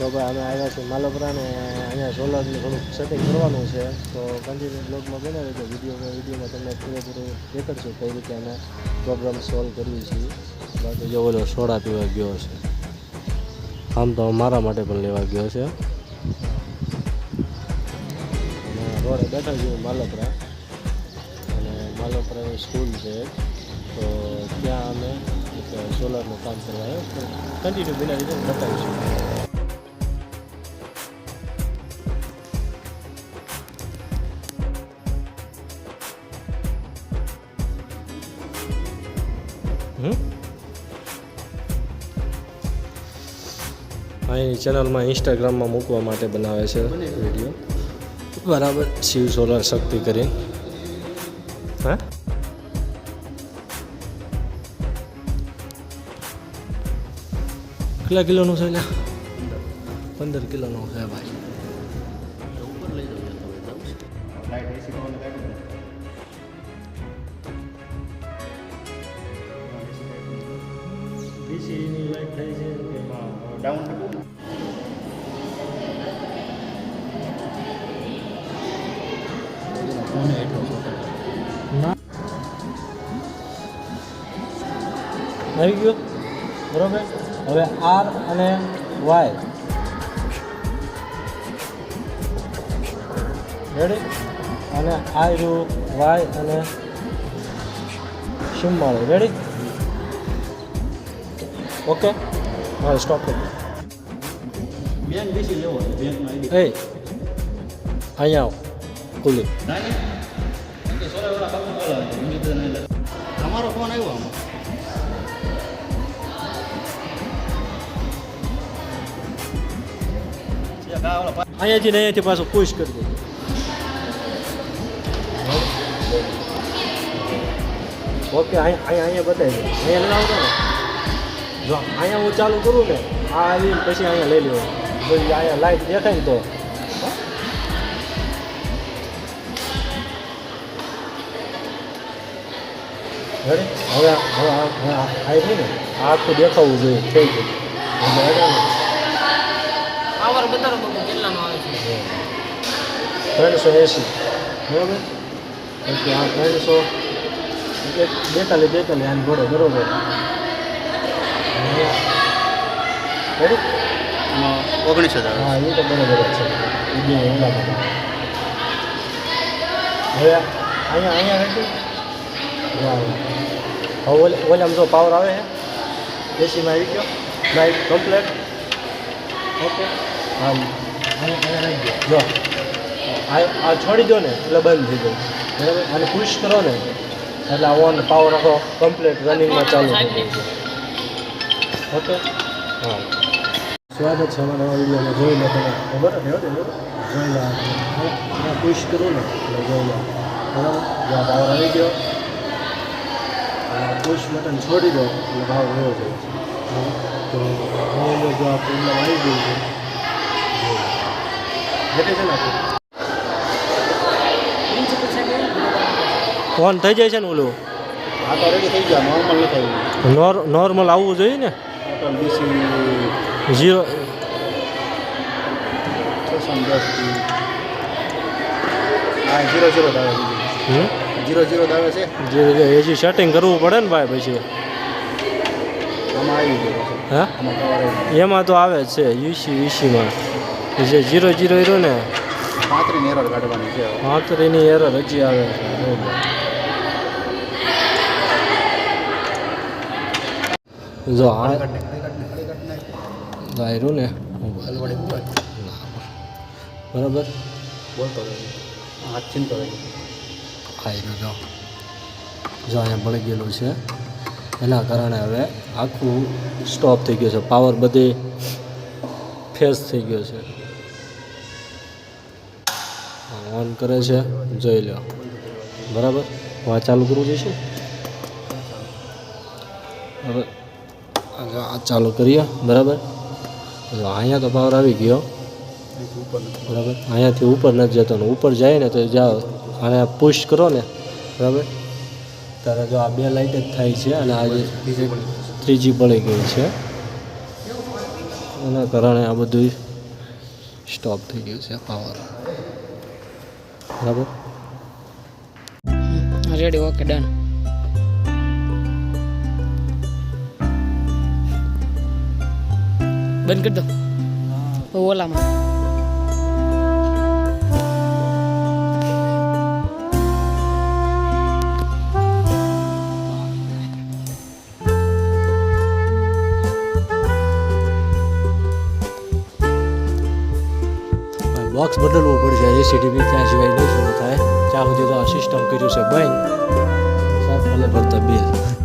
તો ભાઈ અમે આવ્યા છીએ માલપરાને, અહીંયા સોલારનું થોડુંક સેટિંગ કરવાનું છે. તો કન્ટિન્યુ બ્લોગમાં બને રહેજો વીડિયો વિડીયોમાં તમને પૂરેપૂરું દેખાડશું કઈ રીતે અમે પ્રોબ્લેમ સોલ્વ કરીએ છીએ. બાકી જો ઓલો સોડા પીવા ગયો છે, આમ તો મારા માટે પણ લેવા ગયો છે. રોડે બેઠા છીએ માલપરા. અને માલપરાની સ્કૂલ છે. તો ત્યાં અમે સોલારનું કામ કરવા કન્ટિન્યુ બિના બતાવીશું. હમ? અહીં ચેનલમાં ઇન્સ્ટાગ્રામમાં મૂકવા માટે બનાવે છે વીડિયો બરાબર શિવ સોલર શક્તિ કરીને હા? કેટલા કિલોનું છે એટલે પંદર કિલોનું છે ભાઈ. વીસીની લાઈટ થાય છે કે આવી ગયો બરોબર હવે આર અને વાય રેડી અને રૂ વાય અને શિમવાળું રેડી ઓકે? હા સ્ટોપ કરી એ અહીંયા આવો. ખુલ્લી. તમારો ફોન આવ્યો અહીંયાથી અહીંયાથી પાછું પુશ કરી દે ઓકે, અહીંયા અહીંયા બતાવી દે અહીંયા આવતો ને. જો અહીંયા હું ચાલુ કરું ને આ આવીને પછી અહીંયા લઈ લેવું પછી અહીંયા લાઈટ દેખાય ને તો. હવે હવે હવે આવી ને આ આખું દેખાવું જોઈએ થઈ ગયું. પાવર બતાવો બાબુ કેટલાનો આવે છે? ત્રણસો એંસી બરાબર? પછી આ ત્રણસો બેતાલીસ બેતાલીસ આની ઘોડે બરોબર? ઓગણીસ હજાર હા, એ તો બરાબર છે. બે હવે અહીંયા અહીંયા રેડી હવે ઓલે જો પાવર આવે છે. એસીમાં આવી ગયો. લાઈટ કમ્પ્લેટ ઓકે હા અહીંયા ગયો. જો. આ છોડી દો ને, એટલે બંધ થઈ જાય. બરાબર? અને પુશ કરો ને, એટલે આ ઓન પાવર આખો કમ્પ્લેટ રનિંગમાં ચાલુ થઈ જાય. ઓકે હા. સ્વાગત છે અમારા વિડીયોમાં. જોઈ લો તમે. ખબર? ને જોઈ લો આ. પુશ કરું ને. એટલે જોઈ લો. બરાબર? જો આ આવી ગયો. પુશ બટન છોડી દો. એટલે ભાવ રહ્યો જાય છે. તો અહીંયા જો આ પ્રોબ્લેમ આવી ગયું છે. ઘટે છે ને ઓન થઈ જાય છે ને ઓલું? આ તો રેડી થઈ ગયા. નોર્મલ નથી આવ્યું. નોર્મલ આવવું જોઈએ ને? ટોટલ બીસી ઝીરો છસો દસ હા જીરો જીરો દાવે જીરો જીરો દાવે છે જે જે હજી સેટિંગ કરવું પડે ને ભાઈ પછી. આમાં આવી ગયો. હા એમાં તો આવે જ છે યુસી યુસીમાં જે જીરો રહ્યો ને. પાંત્રીની એરર કાઢવાની છે. પાંત્રીની એરર હજી આવે છે. જો આ ગાયરું ને બરાબર? બોલતો ચિંતો આયરું જો. જો અહીંયા પડી ગયેલું છે. એના કારણે હવે આખું સ્ટોપ થઈ ગયું છે. પાવર બધે ફેસ થઈ ગયો છે. ઓન કરે છે. જોઈ લો બરાબર? હું આ ચાલુ કરવું જઈશું? હવે ચાલુ કરીએ બરાબર? અહીંયા તો પાવર આવી ગયો. બરાબર? અહીંયાથી ઉપર નથી જતો ને ઉપર જાય ને તો જાઓ અને પુશ કરો ને બરાબર? ત્યારે જો આ બે લાઇટ જ થાય છે અને આજે ત્રીજી પડી ગઈ છે. એના કારણે આ બધું સ્ટોપ થઈ ગયું છે પાવર બરાબર? રેડી ઓકે ડન બંધ કરી દો ઓલામાં બોક્સ બદલવું પડશે એસીડીબી ત્યાં સિવાય નહીં શરૂ થાય ત્યાં સુધી તો આ સિસ્ટમ કર્યું છે બંધ સાહેબ ભલે ભરતા બિલ